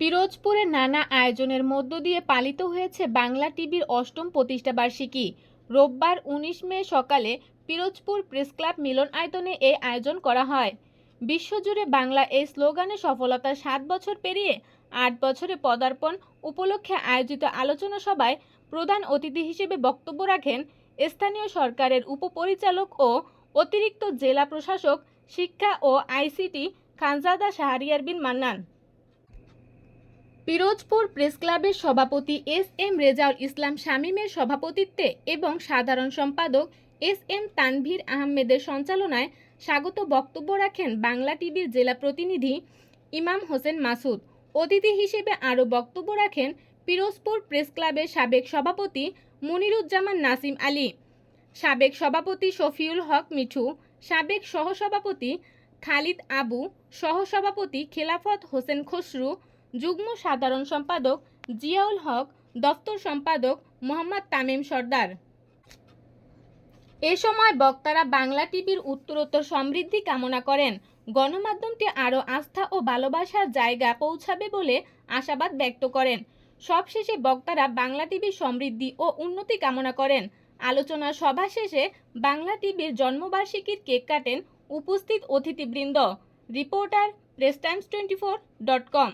পিরোজপুরে নানা আয়োজনের মধ্য দিয়ে পালিত হয়েছে বাংলা টিভির অষ্টম প্রতিষ্ঠাবার্ষিকী রোববার উনিশ মে সকালে পিরোজপুর প্রেসক্লাব মিলন আয়তনে এই আয়োজন করা হয়। বিশ্বজুড়ে বাংলা এই স্লোগানে সফলতার সাত বছর পেরিয়ে আট বছরে পদার্পণ উপলক্ষে আয়োজিত আলোচনা সভায় প্রধান অতিথি হিসেবে বক্তব্য রাখেন স্থানীয় সরকারের উপপরিচালক ও অতিরিক্ত জেলা প্রশাসক, শিক্ষা ও আইসিটি খানজাদা শাহরিয়ার বিন মান্নান। পিরোজপুর প্রেস ক্লাবের সভাপতি এস এম রেজাউল ইসলাম শামীমের সভাপতিত্বে এবং সাধারণ সম্পাদক এস এম তানভীর আহমেদের সঞ্চালনায় স্বাগত বক্তব্য রাখেন বাংলা টিভির জেলা প্রতিনিধি ইমাম হোসেন মাসুদ। অতিথি হিসেবে আরও বক্তব্য রাখেন পিরোজপুর প্রেস ক্লাবের সাবেক সভাপতি মনিরুজ্জামান নাসিম আলী, সাবেক সভাপতি শফিউল হক মিঠু, সাবেক সহসভাপতি খালিদ আবু, সহসভাপতি খেলাফত হোসেন খসরু যুগ্ম সাধারণ সম্পাদক জিয়াউল হক, দপ্তর সম্পাদক মোহাম্মদ তামিম সর্দার। এ সময় বক্তারা বাংলা টিভির উত্তরোত্তর সমৃদ্ধি কামনা করেন। গণমাধ্যমটি আরও আস্থা ও ভালোবাসার জায়গা পৌঁছাবে বলে আশাবাদ ব্যক্ত করেন। সবশেষে বক্তারা বাংলা টিভির সমৃদ্ধি ও উন্নতি কামনা করেন। আলোচনা সভা শেষে বাংলা টিভির জন্মবার্ষিকীর কেক কাটেন উপস্থিত অতিথিবৃন্দ। Reporter, press times twenty four dot com.